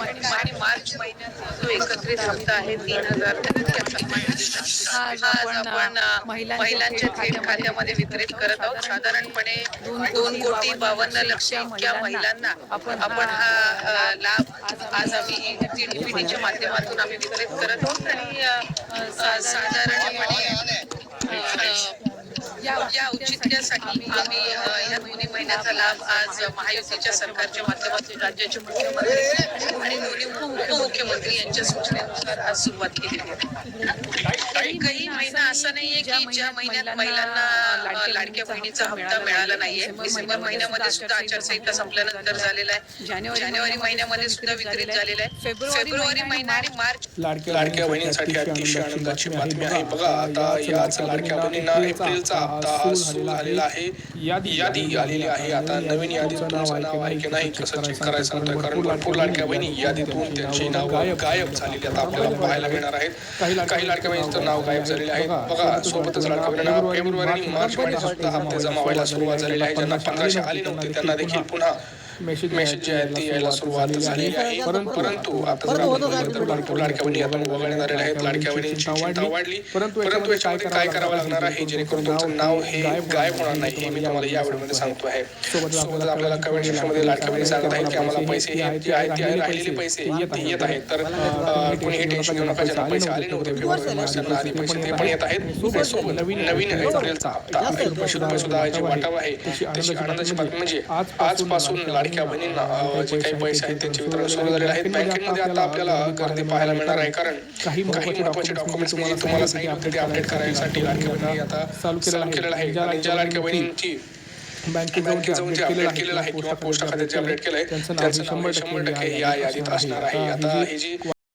आणि मार्च महिन्याचा जो एकत्रित हप्ता आहे तीन हजार आपण, महिलांच्या थेट खात्यामध्ये वितरित करत आहोत. साधारणपणे दोन कोटी बावन्न लक्ष इतक्या महिलांना आपण हा लाभ आज आम्ही माध्यमातून आम्ही वितरित करत आहोत. आणि अ, या औचित्यासाठी आम्ही या दोन्ही महिन्याचा लाभ आज महायुतीच्या सरकारच्या माध्यमातून राज्याचे मुख्यमंत्री आणि दोन्ही उपमुख्यमंत्री यांच्या सूचनेनुसार आज सुरुवात आहे. काही काही महिना असा नाहीये की ज्या महिन्यात महिलांना लाडक्या बहिणीचा हप्ता मिळाला नाहीये डिसेंबर महिन्यामध्ये सुद्धा आचारसंहिता संपल्यानंतर झालेला आहे. जानेवारी महिन्यामध्ये सुद्धा वितरित झालेला आहे. फेब्रुवारी महिना आणि मार्च लाडक्या बहिणींसाठी अतिशय आनंदाची बातमी आहे. बघा आता याच लाडक्या बहिणींना एप्रिलचा हप्ता हा सुरू झालेला आहे. यादी आलेली आहे. आता नवीन यादीत तुमचं नाव आहे की नाही कसं चेक करायचं? होतं कारण भरपूर लाडक्या बहिणी यादीतून त्यांची नाव गायब झालेली आता आपल्याला पाहायला मिळणार आहेत. काही लाडक्या बहिणींचं नाव गायब झालेले आहे बघा सोबतच लाडक्या फेब्रुवारी आणि मार्च महिन्यात सुद्धा हप्ते जमा व्हायला सुरुवात झालेली आहे. ज्यांना पंधराशे आले नव्हते त्यांना देखील पुन्हा मेसेज जी आहे ती यायला सुरुवात झालेली आहे परंतु आता जर भरपूर लाडक्या बहिणी आपण वगळण्यात आलेल्या आहेत लाडक्या बहिणींची चिंता वाढली परंतु याच्यामध्ये काय करावं लागणार आहे जेणेकरून तुमचं नाव हे गायब होणार नाही हे मी तुम्हाला या व्हिडिओमध्ये सांगतो आहे सोबतच आपल्याला कमेंट सेक्शनमध्ये लाडक्या बहिणी सांगत आहेत की आम्हाला पैसे हे जे आहेत ते आहे, राहिलेले पैसे येत आहेत तर अं, कोणीही टेन्शन घेऊ नका ज्यांना पैसे आले नव्हते फेब्रुवारी आधी पैसे ते पण येत आहेत सोबत नवीन एप्रिलचा हप्ता पैसे सुद्धा वाटावं आहे त्याची आनंदाची बातमी म्हणजे आजपासून लाडक्या बहिणींना जे काही पैसे आहेत त्यांचे वितरण सुरू झालेले आहेत. बँकेमध्ये आता आपल्याला गर्दी पाहायला मिळणार आहे. कारण काही महत्त्वाचे डॉक्युमेंट्स मी तुम्हाला सांगितलं ते अपडेट करायसाठी लाडक्या बहिणी आता चालू केलेलं आहे. आणि ज्या लाडक्या बहिणींची बँकेत जाऊन जे अपडेट केलेलं आहे. किंवा पोस्ट खात्यात जे अपडेट केलंय त्यांचं नाव शंभर टक्के या यादीत असणार आहे. आता ही जी